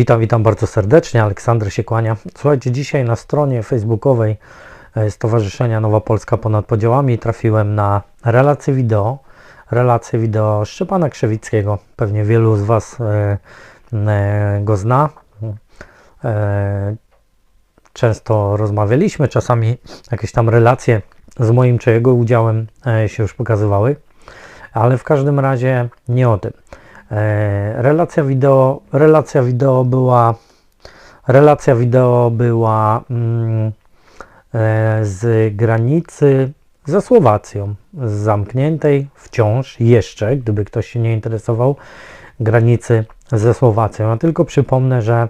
Witam, witam bardzo serdecznie. Aleksander się kłania. Słuchajcie, dzisiaj na stronie facebookowej e, Stowarzyszenia Nowa Polska Ponad Podziałami trafiłem na relację wideo. Relację wideo Szczepana Krzewickiego. Pewnie wielu z Was e, e, go zna. Często rozmawialiśmy, czasami jakieś tam relacje z moim czy jego udziałem się już pokazywały, ale w każdym razie nie o tym. E, Relacja wideo, relacja wideo była relacja wideo była mm, e, z granicy ze Słowacją, zamkniętej wciąż jeszcze, gdyby ktoś się nie interesował, granicy ze Słowacją. Ja tylko przypomnę, że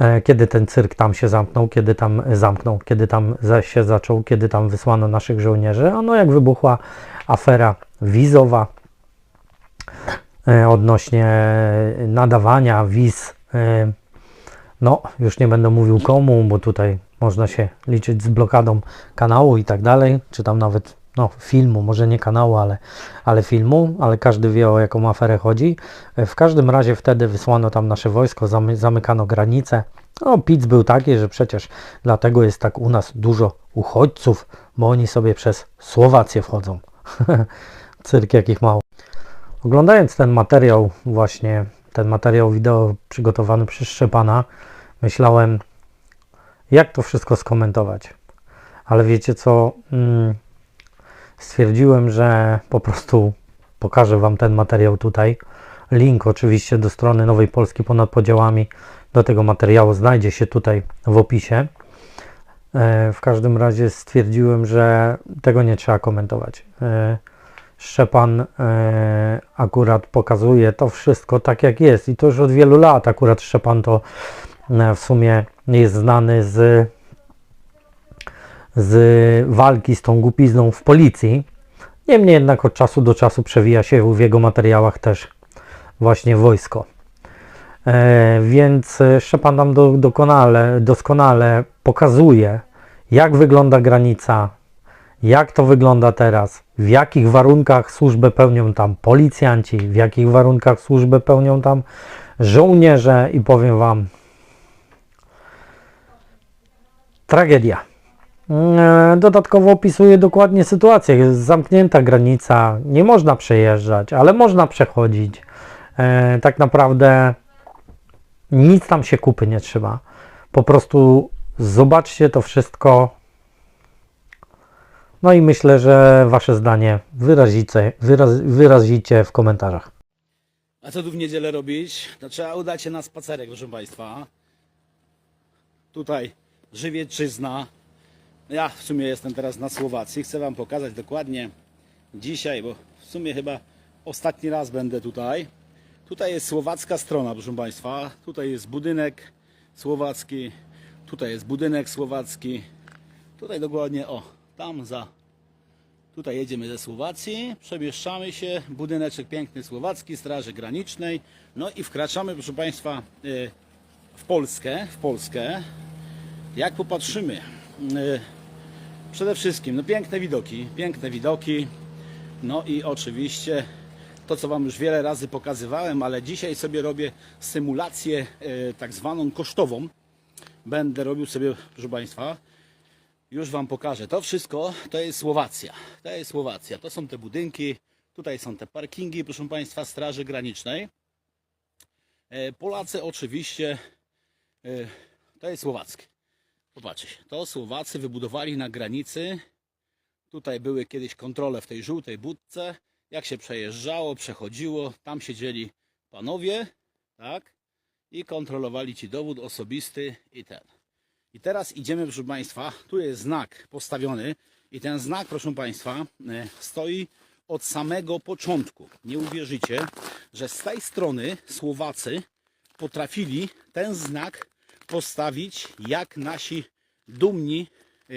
e, kiedy ten cyrk tam się zamknął, kiedy tam zamknął, kiedy tam się zaczął, kiedy tam wysłano naszych żołnierzy, a no jak wybuchła afera wizowa, odnośnie nadawania wiz. e, No, już nie będę mówił komu, bo tutaj można się liczyć z blokadą kanału i tak dalej, czy tam nawet no, filmu, może nie kanału, ale, ale filmu, ale każdy wie o jaką aferę chodzi. E, W każdym razie wtedy wysłano tam nasze wojsko, zamy, zamykano granice. No, pic był taki, że przecież dlatego jest tak u nas dużo uchodźców, bo oni sobie przez Słowację wchodzą. Cyrk jakich mało. Oglądając ten materiał, właśnie ten materiał wideo przygotowany przez Szczepana, myślałem, jak to wszystko skomentować. Ale wiecie co? Mm, Stwierdziłem, że po prostu pokażę Wam ten materiał tutaj. Link oczywiście do strony Nowej Polski ponad podziałami do tego materiału znajdzie się tutaj w opisie. E, W każdym razie stwierdziłem, że tego nie trzeba komentować. Szczepan e, akurat pokazuje to wszystko tak jak jest i to już od wielu lat. Akurat Szczepan to e, w sumie jest znany z, z walki z tą głupizną w policji. Niemniej jednak od czasu do czasu przewija się w jego materiałach też właśnie wojsko. E, więc Szczepan nam do, dokonale, doskonale pokazuje, jak wygląda granica, jak to wygląda teraz, w jakich warunkach służbę pełnią tam policjanci, w jakich warunkach służbę pełnią tam żołnierze i powiem Wam, tragedia. E, Dodatkowo opisuje dokładnie sytuację. Jest zamknięta granica, nie można przejeżdżać, ale można przechodzić. E, Tak naprawdę nic tam się kupy nie trzyma. Po prostu zobaczcie to wszystko. No i myślę, że Wasze zdanie wyrazicie, wyraz, wyrazicie w komentarzach. A co tu w niedzielę robić? To trzeba udać się na spacerek, proszę Państwa. Tutaj Żywiecczyzna. Ja w sumie jestem teraz na Słowacji. Chcę Wam pokazać dokładnie dzisiaj, bo w sumie chyba ostatni raz będę tutaj. Tutaj jest słowacka strona, proszę Państwa. Tutaj jest budynek słowacki. Tutaj jest budynek słowacki. Tutaj dokładnie, o, tam za Tutaj jedziemy ze Słowacji, przemieszczamy się, budyneczek piękny słowacki, Straży Granicznej, no i wkraczamy, proszę Państwa, y, w Polskę, w Polskę. Jak popatrzymy, y, przede wszystkim, no piękne widoki, piękne widoki, no i oczywiście to, co Wam już wiele razy pokazywałem, ale dzisiaj sobie robię symulację y, tak zwaną kosztową. Będę robił sobie, proszę Państwa, już Wam pokażę. To wszystko to jest Słowacja. To jest Słowacja. To są te budynki. Tutaj są te parkingi, proszę Państwa, Straży Granicznej. E, Polacy oczywiście, e, to jest słowackie. Popatrzcie, to Słowacy wybudowali na granicy. Tutaj były kiedyś kontrole w tej żółtej budce. Jak się przejeżdżało, przechodziło, tam siedzieli panowie, tak? I kontrolowali ci dowód osobisty i ten. I teraz idziemy, proszę Państwa, tu jest znak postawiony i ten znak, proszę Państwa, e, stoi od samego początku. Nie uwierzycie, że z tej strony Słowacy potrafili ten znak postawić jak nasi dumni, e,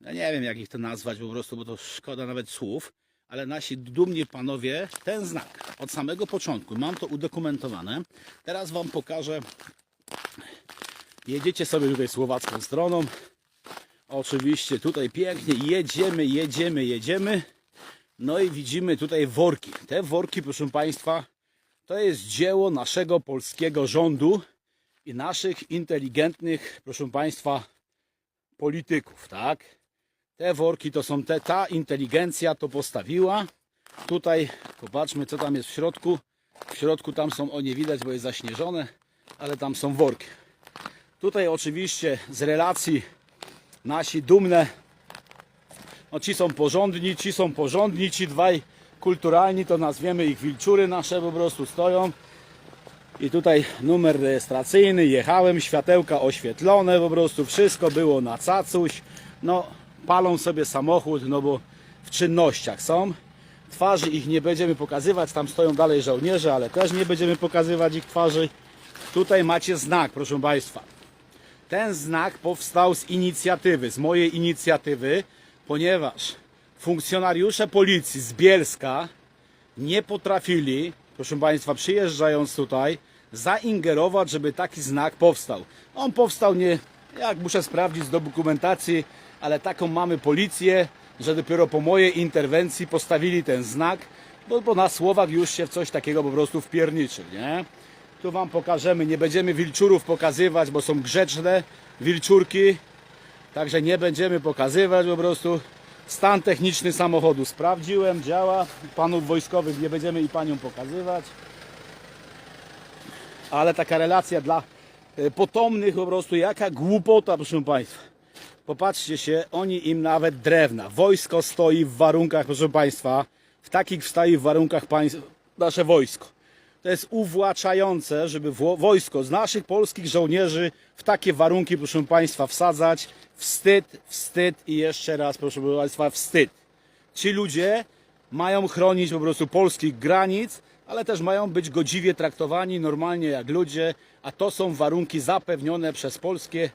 ja nie wiem jak ich to nazwać po prostu, bo to szkoda nawet słów, ale nasi dumni panowie ten znak od samego początku. Mam to udokumentowane. Teraz Wam pokażę Jedziecie sobie tutaj słowacką stroną. Oczywiście tutaj pięknie jedziemy, jedziemy, jedziemy. No i widzimy tutaj worki. Te worki, proszę Państwa, to jest dzieło naszego polskiego rządu. i naszych inteligentnych, proszę Państwa, polityków, tak? Te worki to są te, ta inteligencja to postawiła. Tutaj popatrzmy, co tam jest w środku. W środku tam są, o nie widać, bo jest zaśnieżone, ale tam są worki. Tutaj oczywiście z relacji nasi dumne, no ci są porządni, ci są porządni, ci dwaj kulturalni, to nazwiemy ich wilczury nasze po prostu stoją. I tutaj numer rejestracyjny, jechałem, światełka oświetlone, po prostu wszystko było na cacuś. No, palą sobie samochód, no bo w czynnościach są. Twarzy ich nie będziemy pokazywać, tam stoją dalej żołnierze, ale też nie będziemy pokazywać ich twarzy. Tutaj macie znak, proszę Państwa. Ten znak powstał z inicjatywy, z mojej inicjatywy, ponieważ funkcjonariusze policji z Bielska nie potrafili, proszę Państwa, przyjeżdżając tutaj, zaingerować, żeby taki znak powstał. On powstał nie, jak muszę sprawdzić z dokumentacji, ale taką mamy policję, że dopiero po mojej interwencji postawili ten znak, bo, bo na Słowak już się w coś takiego po prostu wpierniczy, nie? Tu Wam pokażemy, nie będziemy wilczurów pokazywać, bo są grzeczne wilczurki, także nie będziemy pokazywać po prostu. Stan techniczny samochodu sprawdziłem, działa. Panów wojskowych nie będziemy i paniom pokazywać. Ale taka relacja dla e, potomnych po prostu, jaka głupota, proszę Państwa. Popatrzcie się, oni im nawet drewna. Wojsko stoi w warunkach, proszę Państwa, w takich stoi w warunkach nasze wojsko. To jest uwłaczające, żeby wo- wojsko z naszych polskich żołnierzy w takie warunki, proszę Państwa, wsadzać. Wstyd, wstyd i jeszcze raz, proszę Państwa, wstyd. Ci ludzie mają chronić po prostu polskich granic, ale też mają być godziwie traktowani normalnie jak ludzie, a to są warunki zapewnione przez polskie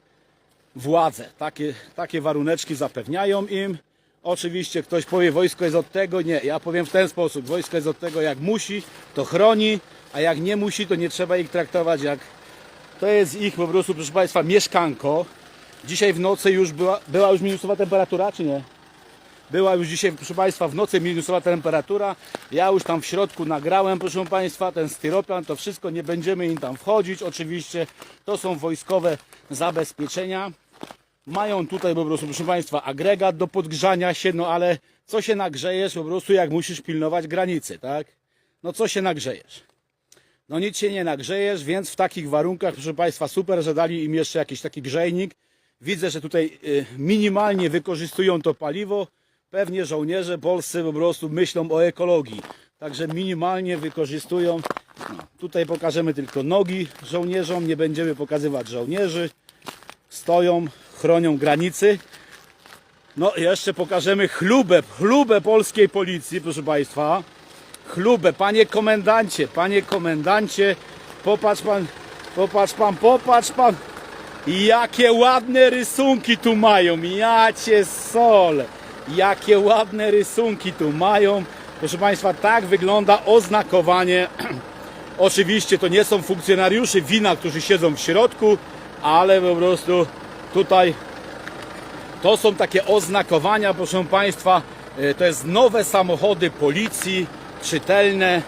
władze. Takie, takie waruneczki zapewniają im. Oczywiście ktoś powie, wojsko jest od tego. Nie, ja powiem w ten sposób. Wojsko jest od tego, jak musi, to chroni, a jak nie musi, to nie trzeba ich traktować jak... To jest ich po prostu, proszę Państwa, mieszkanko. Dzisiaj w nocy już była, była już minusowa temperatura, czy nie? Była już dzisiaj, proszę Państwa, w nocy minusowa temperatura. Ja już tam w środku nagrałem, proszę Państwa, ten styropian, to wszystko, nie będziemy im tam wchodzić. Oczywiście to są wojskowe zabezpieczenia. Mają tutaj po prostu, proszę Państwa, agregat do podgrzania się, no ale co się nagrzejesz po prostu, jak musisz pilnować granicy, tak? No co się nagrzejesz? No nic się nie nagrzejesz, więc w takich warunkach, proszę Państwa, super, że dali im jeszcze jakiś taki grzejnik. Widzę, że tutaj y, minimalnie wykorzystują to paliwo. Pewnie żołnierze polscy po prostu myślą o ekologii. Także minimalnie wykorzystują. No, tutaj pokażemy tylko nogi żołnierzom, nie będziemy pokazywać żołnierzy. Stoją, chronią granicy. No jeszcze pokażemy chlubę, chlubę polskiej policji, proszę Państwa. Chlubę, panie komendancie, panie komendancie, popatrz pan, popatrz pan, popatrz pan. Jakie ładne rysunki tu mają, ja cię sol. Jakie ładne rysunki tu mają. Proszę Państwa, tak wygląda oznakowanie. Oczywiście to nie są funkcjonariusze wina, którzy siedzą w środku, ale po prostu tutaj to są takie oznakowania, proszę Państwa. e, To jest nowe samochody policji, czytelne,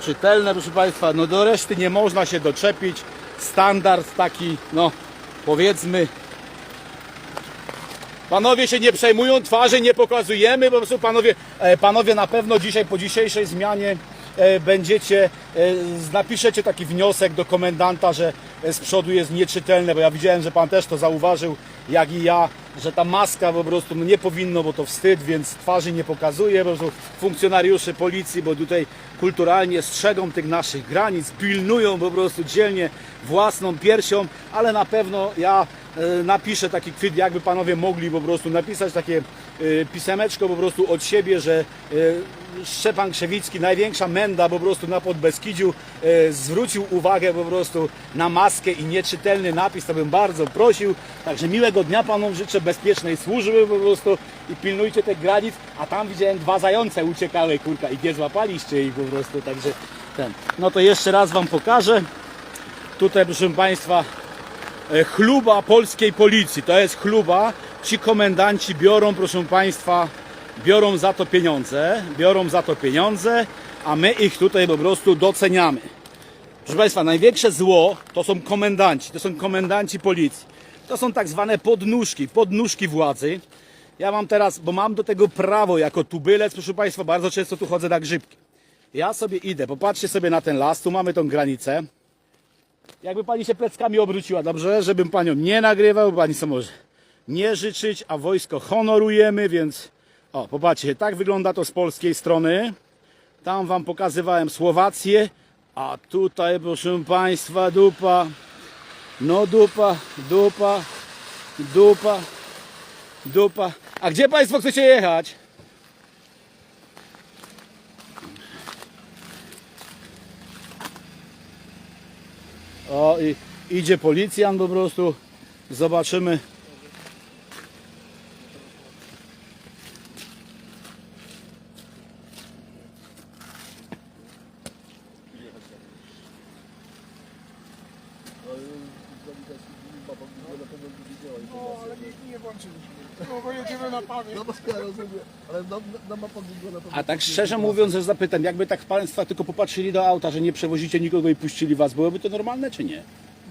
czytelne, proszę Państwa. No do reszty nie można się doczepić. Standard taki, no powiedzmy. Panowie się nie przejmują, twarzy nie pokazujemy, po prostu panowie, e, panowie na pewno dzisiaj po dzisiejszej zmianie e, będziecie, e, napiszecie taki wniosek do komendanta, że z przodu jest nieczytelne, bo ja widziałem, że pan też to zauważył, jak i ja, że ta maska po prostu nie powinno, bo to wstyd, więc twarzy nie pokazuje, po prostu funkcjonariusze policji, bo tutaj kulturalnie strzegą tych naszych granic, pilnują po prostu dzielnie własną piersią, ale na pewno ja e, napiszę taki kwit, jakby panowie mogli po prostu napisać takie e, pisemeczko po prostu od siebie, że e, Szczepan Krzewicki, największa menda po prostu na Podbeskidziu, e, zwrócił uwagę po prostu na maskę i nieczytelny napis, to bym bardzo prosił. Także miłego dnia panom życzę, bezpiecznej służby po prostu i pilnujcie tych granic, a tam widziałem dwa zające uciekały, kurka, i nie złapaliście ich po prostu, także ten. No to jeszcze raz wam pokażę. Tutaj proszę Państwa e, chluba polskiej policji. To jest chluba. Ci komendanci biorą, proszę Państwa, biorą za to pieniądze, biorą za to pieniądze, a my ich tutaj po prostu doceniamy. Proszę Państwa, największe zło to są komendanci, to są komendanci policji. To są tak zwane podnóżki, podnóżki władzy. Ja mam teraz, bo mam do tego prawo jako tubylec, proszę Państwa, bardzo często tu chodzę na grzybki. Ja sobie idę, popatrzcie sobie na ten las, tu mamy tą granicę. Jakby Pani się pleckami obróciła, dobrze? Żebym Panią nie nagrywał, Pani co może nie życzyć, a wojsko honorujemy, więc o, popatrzcie, tak wygląda to z polskiej strony. Tam Wam pokazywałem Słowację, a tutaj, proszę Państwa, dupa. No dupa, dupa, dupa, dupa. A gdzie Państwo chcecie jechać? O, i idzie policjant po prostu. Zobaczymy. Włączyliśmy. No, bo jedziemy na pamięć. No bo ja rozumiem, ale na, na mapa Google na pewno... A tak szczerze mówiąc, że zapytam, jakby tak Państwa tylko popatrzyli do auta, że nie przewozicie nikogo i puścili Was, byłoby to normalne czy nie?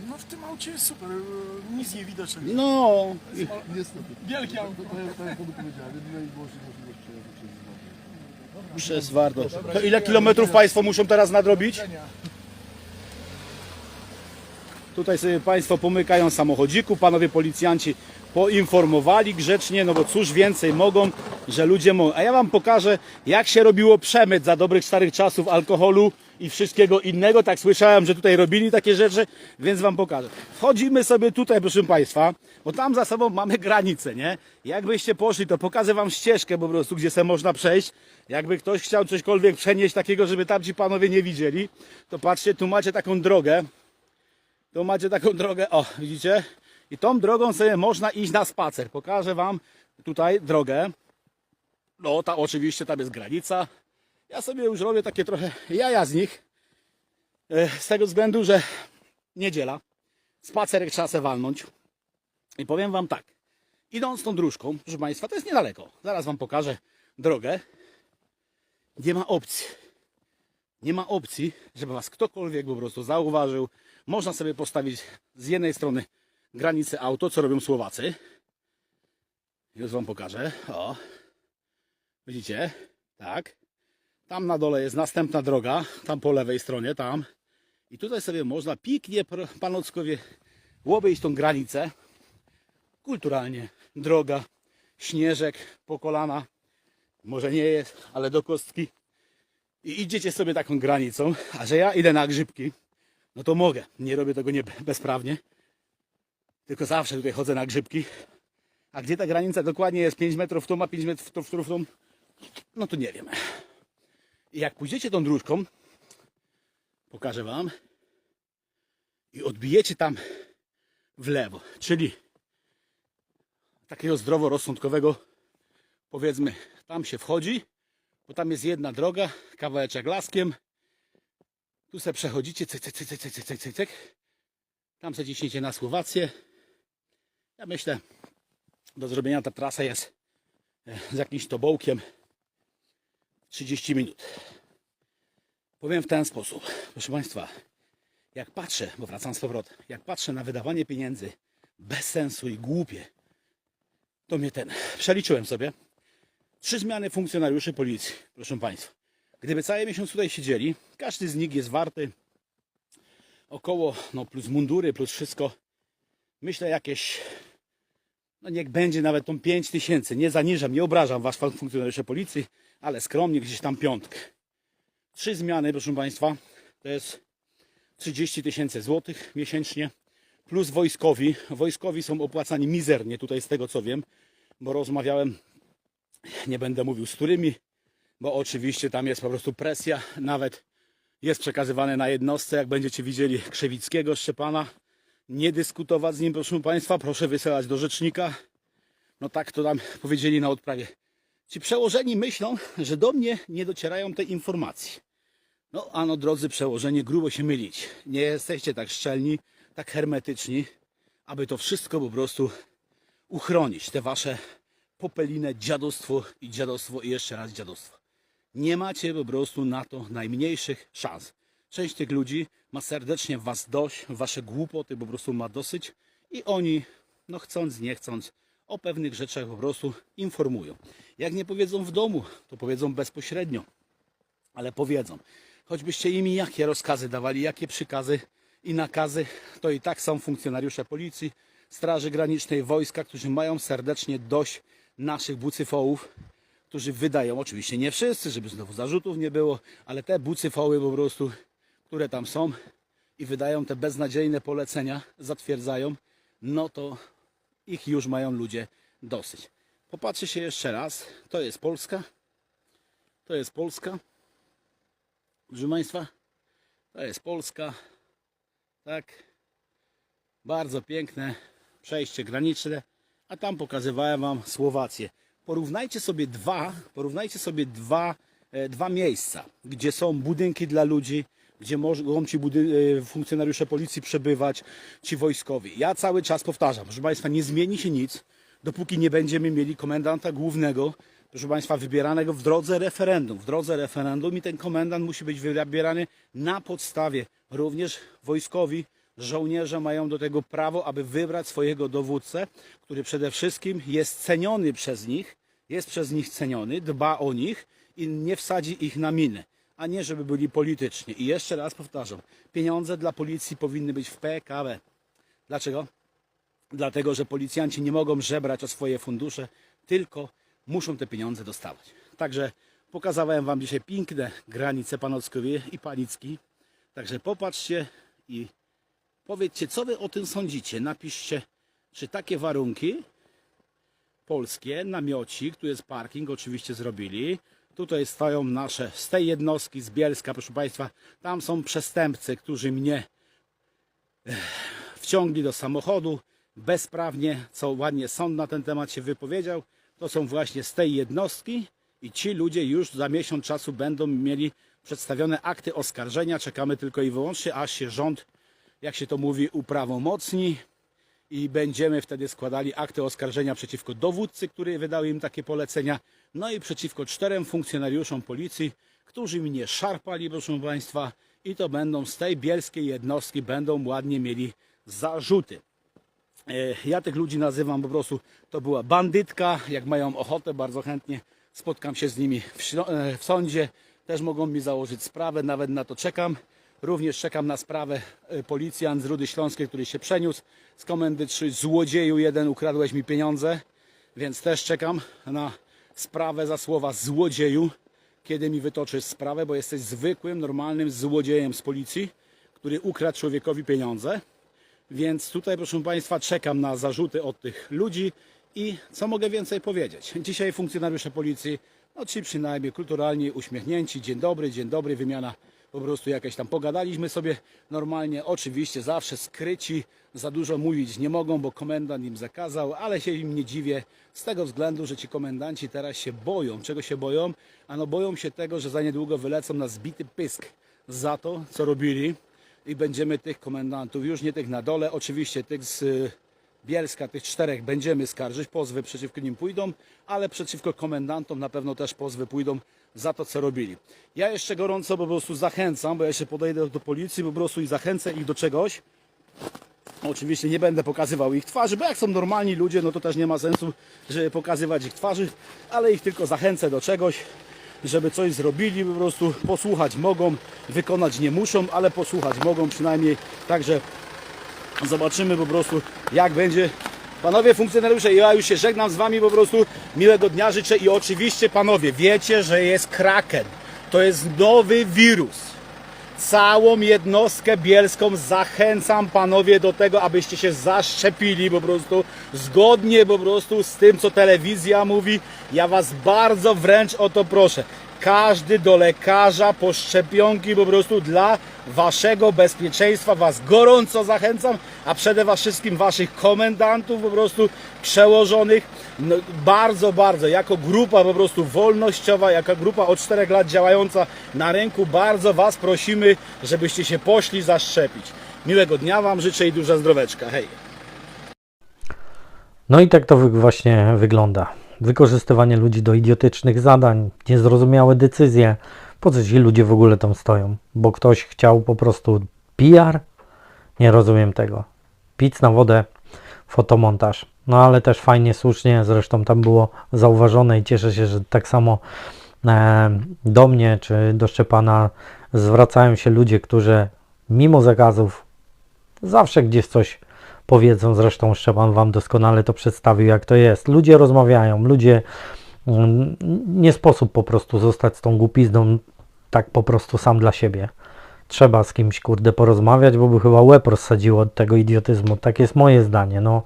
No w tym aucie jest super, e, nic nie widać. No, i- Niestety. Wielkie To, auto. to, jak panu powiedziałem, możliwość przez Warto. To ile kilometrów Państwo muszą teraz nadrobić? Tutaj sobie Państwo pomykają samochodziku, panowie policjanci poinformowali grzecznie, no bo cóż więcej mogą, że ludzie mogą. A ja Wam pokażę, jak się robiło przemyt za dobrych starych czasów alkoholu i wszystkiego innego. Tak słyszałem, że tutaj robili takie rzeczy, więc Wam pokażę. Wchodzimy sobie tutaj, proszę Państwa, bo tam za sobą mamy granicę, nie? Jakbyście poszli, to pokażę Wam ścieżkę po prostu, gdzie se można przejść. Jakby ktoś chciał cośkolwiek przenieść takiego, żeby tam ci panowie nie widzieli, to patrzcie, tu macie taką drogę. Tu macie taką drogę, o, widzicie? I tą drogą sobie można iść na spacer. Pokażę Wam tutaj drogę. No, ta oczywiście tam jest granica. Ja sobie już robię takie trochę jaja z nich. E, Z tego względu, że niedziela. Spacerek trzeba se walnąć. I powiem Wam tak. Idąc tą dróżką, proszę Państwa, to jest niedaleko. Zaraz Wam pokażę drogę. Nie ma opcji. Nie ma opcji, żeby Was ktokolwiek po prostu zauważył. Można sobie postawić z jednej strony granicę auto, co robią Słowacy. Już Wam pokażę. O. Widzicie? Tak. Tam na dole jest następna droga, tam po lewej stronie, tam. I tutaj sobie można piknie, pro- panockowie, obejść tą granicę. Kulturalnie. Droga, śnieżek po kolana. Może nie jest, ale do kostki. I idziecie sobie taką granicą, a że ja idę na grzybki, no to mogę. Nie robię tego nie bezprawnie. Tylko zawsze tutaj chodzę na grzybki. A gdzie ta granica dokładnie jest 5 metrów w tą, a 5 metrów w tą, no to nie wiem. I jak pójdziecie tą dróżką, pokażę wam, i odbijecie tam w lewo, czyli takiego zdroworozsądkowego, powiedzmy, tam się wchodzi, bo tam jest jedna droga, kawałeczek laskiem, tu se przechodzicie, cyk, cyk, cyk, cyk, cyk, cyk, cyk. Tam se ciśniecie na Słowację. Ja myślę, do zrobienia ta trasa jest e, z jakimś tobołkiem 30 minut. Powiem w ten sposób, proszę Państwa, jak patrzę, bo wracam z powrotem, jak patrzę na wydawanie pieniędzy bez sensu i głupie, to mnie ten, przeliczyłem sobie, trzy zmiany funkcjonariuszy policji, proszę Państwa. Gdyby cały miesiąc tutaj siedzieli, każdy z nich jest warty około, no plus mundury, plus wszystko, myślę jakieś, no niech będzie nawet tą 5 tysięcy, nie zaniżam, nie obrażam was funkcjonariuszy policji, ale skromnie gdzieś tam piątkę. Trzy zmiany, proszę Państwa, to jest 30 tysięcy złotych miesięcznie, plus wojskowi. Wojskowi są opłacani mizernie, tutaj z tego co wiem, bo rozmawiałem, nie będę mówił z którymi, bo oczywiście tam jest po prostu presja, nawet jest przekazywane na jednostce, jak będziecie widzieli Krzewickiego, Szczepana, nie dyskutować z nim, proszę Państwa, proszę wysyłać do rzecznika. No tak to tam powiedzieli na odprawie. Ci przełożeni myślą, że do mnie nie docierają te informacje. No, ano drodzy przełożeni, grubo się mylić. Nie jesteście tak szczelni, tak hermetyczni, aby to wszystko po prostu uchronić. Te wasze popelinę dziadostwo i dziadostwo i jeszcze raz dziadostwo. Nie macie po prostu na to najmniejszych szans. Część tych ludzi ma serdecznie was dość, wasze głupoty po prostu ma dosyć i oni, no chcąc, nie chcąc, o pewnych rzeczach po prostu informują. Jak nie powiedzą w domu, to powiedzą bezpośrednio, ale powiedzą. Choćbyście im jakie rozkazy dawali, jakie przykazy i nakazy, to i tak są funkcjonariusze policji, Straży Granicznej, wojska, którzy mają serdecznie dość naszych bucyfołów, którzy wydają, oczywiście nie wszyscy, żeby znowu zarzutów nie było, ale te bucyfoły po prostu, które tam są i wydają te beznadziejne polecenia, zatwierdzają, no to ich już mają ludzie dosyć. Popatrzy się jeszcze raz, to jest Polska, to jest Polska, proszę Państwa, to jest Polska, tak, bardzo piękne przejście graniczne, a tam pokazywałem Wam Słowację. Porównajcie sobie dwa, porównajcie sobie dwa, e, dwa miejsca, gdzie są budynki dla ludzi, gdzie mogą ci e, funkcjonariusze policji przebywać, ci wojskowi. Ja cały czas powtarzam, proszę Państwa, nie zmieni się nic, dopóki nie będziemy mieli komendanta głównego, proszę Państwa, wybieranego w drodze referendum. W drodze referendum i ten komendant musi być wybierany na podstawie. Również wojskowi, żołnierze mają do tego prawo, aby wybrać swojego dowódcę, który przede wszystkim jest ceniony przez nich, jest przez nich ceniony, dba o nich i nie wsadzi ich na minę, a nie żeby byli polityczni. I jeszcze raz powtarzam, pieniądze dla policji powinny być w PKB. Dlaczego? Dlatego, że policjanci nie mogą żebrać o swoje fundusze, tylko muszą te pieniądze dostawać. Także pokazałem Wam dzisiaj piękne granice Panockowie i Panicki. Także popatrzcie i powiedzcie, co Wy o tym sądzicie. Napiszcie, czy takie warunki polskie, namiocik, tu jest parking, oczywiście zrobili. Tutaj stoją nasze z tej jednostki z Bielska, proszę Państwa. Tam są przestępcy, którzy mnie wciągli do samochodu bezprawnie, co ładnie sąd na ten temat się wypowiedział. To są właśnie z tej jednostki i ci ludzie już za miesiąc czasu będą mieli przedstawione akty oskarżenia. Czekamy tylko i wyłącznie, aż się rząd, jak się to mówi, uprawomocni i będziemy wtedy składali akty oskarżenia przeciwko dowódcy, który wydał im takie polecenia, no i przeciwko czterem funkcjonariuszom policji, którzy mnie szarpali, proszę Państwa, i to będą z tej bielskiej jednostki, będą ładnie mieli zarzuty. E, Ja tych ludzi nazywam po prostu, to była bandytka. Jak mają ochotę, bardzo chętnie spotkam się z nimi w, e, w sądzie. Też mogą mi założyć sprawę, nawet na to czekam. Również czekam na sprawę e, policjant z Rudy Śląskiej, który się przeniósł z komendy 3. Złodzieju jeden, ukradłeś mi pieniądze. Więc też czekam na sprawę za słowa złodzieju, kiedy mi wytoczysz sprawę, bo jesteś zwykłym, normalnym złodziejem z policji, który ukradł człowiekowi pieniądze. Więc tutaj, proszę Państwa, czekam na zarzuty od tych ludzi i co mogę więcej powiedzieć. Dzisiaj funkcjonariusze policji, no ci przynajmniej kulturalnie uśmiechnięci, dzień dobry, dzień dobry, wymiana po prostu jakaś tam pogadaliśmy sobie. Normalnie, oczywiście zawsze skryci, za dużo mówić nie mogą, bo komendant im zakazał, ale się im nie dziwię z tego względu, że ci komendanci teraz się boją. Czego się boją? Ano boją się tego, że za niedługo wylecą na zbity pysk za to, co robili. I będziemy tych komendantów, już nie tych na dole, oczywiście tych z y, Bielska, tych czterech będziemy skarżyć, pozwy przeciwko nim pójdą, ale przeciwko komendantom na pewno też pozwy pójdą za to, co robili. Ja jeszcze gorąco po prostu zachęcam, bo ja jeszcze podejdę do policji po prostu i zachęcę ich do czegoś. Oczywiście nie będę pokazywał ich twarzy, bo jak są normalni ludzie, no to też nie ma sensu, żeby pokazywać ich twarzy, ale ich tylko zachęcę do czegoś, żeby coś zrobili, po prostu posłuchać mogą, wykonać nie muszą, ale posłuchać mogą przynajmniej. Także zobaczymy po prostu jak będzie. Panowie funkcjonariusze, ja już się żegnam z Wami po prostu. Miłego dnia życzę i oczywiście panowie, wiecie, że jest kraken. To jest nowy wirus całą jednostkę bielską zachęcam panowie do tego, abyście się zaszczepili po prostu zgodnie po prostu z tym, co telewizja mówi. Ja was bardzo wręcz o to proszę. Każdy do lekarza po szczepionki po prostu dla waszego bezpieczeństwa was gorąco zachęcam, a przede wszystkim waszych komendantów po prostu przełożonych no, bardzo, bardzo jako grupa po prostu wolnościowa, jako grupa od 4 lat działająca na rynku bardzo was prosimy, żebyście się poszli zaszczepić. Miłego dnia wam życzę i duża zdroweczka. Hej! No i tak to właśnie wygląda. Wykorzystywanie ludzi do idiotycznych zadań, niezrozumiałe decyzje, Po co ci ludzie w ogóle tam stoją? Bo ktoś chciał po prostu PR? Nie rozumiem tego. Pic na wodę, fotomontaż. No ale też fajnie, słusznie, zresztą tam było zauważone i cieszę się, że tak samo e, do mnie czy do Szczepana zwracają się ludzie, którzy mimo zakazów zawsze gdzieś coś powiedzą. Zresztą Szczepan Wam doskonale to przedstawił, jak to jest. Ludzie rozmawiają, ludzie nie sposób po prostu zostać z tą głupizną tak po prostu sam dla siebie. Trzeba z kimś, kurde, porozmawiać, bo by chyba łeb rozsadziło od tego idiotyzmu. Tak jest moje zdanie. No,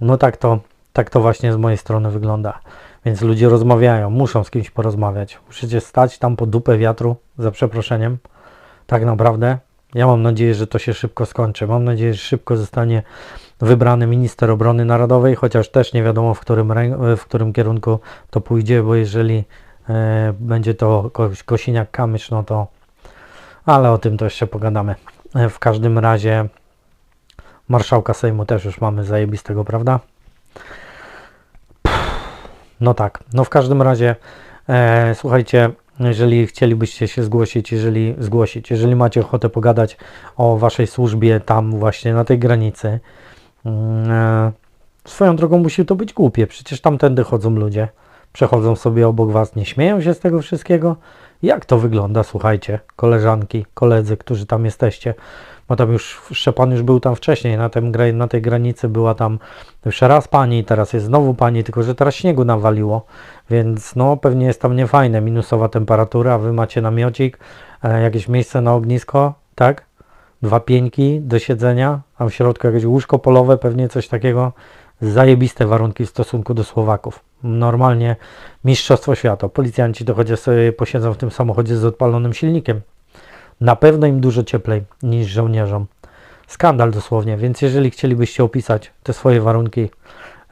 no tak to, tak to właśnie z mojej strony wygląda. Więc ludzie rozmawiają, muszą z kimś porozmawiać. Musicie stać tam po dupę wiatru, za przeproszeniem. Tak naprawdę. Ja mam nadzieję, że to się szybko skończy. Mam nadzieję, że szybko zostanie wybrany minister obrony narodowej, chociaż też nie wiadomo w którym, w którym kierunku to pójdzie, bo jeżeli e, będzie to ko- Kosiniak-Kamysz, no to ale o tym to jeszcze pogadamy. E, W każdym razie marszałka Sejmu też już mamy zajebistego, prawda? No tak, no w każdym razie e, słuchajcie, jeżeli chcielibyście się zgłosić, jeżeli zgłosić, jeżeli macie ochotę pogadać o waszej służbie tam właśnie na tej granicy, swoją drogą musi to być głupie, przecież tamtędy chodzą ludzie, przechodzą sobie obok was, nie śmieją się z tego wszystkiego. Jak to wygląda, słuchajcie, koleżanki, koledzy, którzy tam jesteście, bo tam już Szczepan już był tam wcześniej, na, tym, na tej granicy była tam już raz pani, teraz jest znowu pani, tylko że teraz śniegu nawaliło, więc no pewnie jest tam niefajne, minusowa temperatura, wy macie namiocik, e, jakieś miejsce na ognisko, tak? Dwa pieńki do siedzenia, a w środku jakieś łóżko polowe, pewnie coś takiego. Zajebiste warunki w stosunku do Słowaków. Normalnie mistrzostwo świata. Policjanci to sobie posiedzą w tym samochodzie z odpalonym silnikiem. Na pewno im dużo cieplej niż żołnierzom. Skandal dosłownie, więc jeżeli chcielibyście opisać te swoje warunki,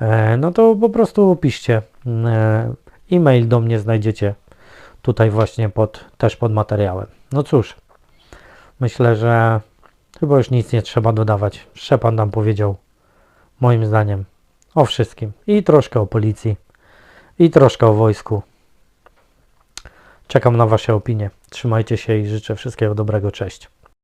e, no to po prostu opiszcie. E, e-mail do mnie znajdziecie tutaj właśnie pod, też pod materiałem. No cóż, myślę, że chyba już nic nie trzeba dodawać. Szczepan nam powiedział, moim zdaniem, o wszystkim. I troszkę o policji, i troszkę o wojsku. Czekam na Wasze opinie. Trzymajcie się i życzę wszystkiego dobrego. Cześć.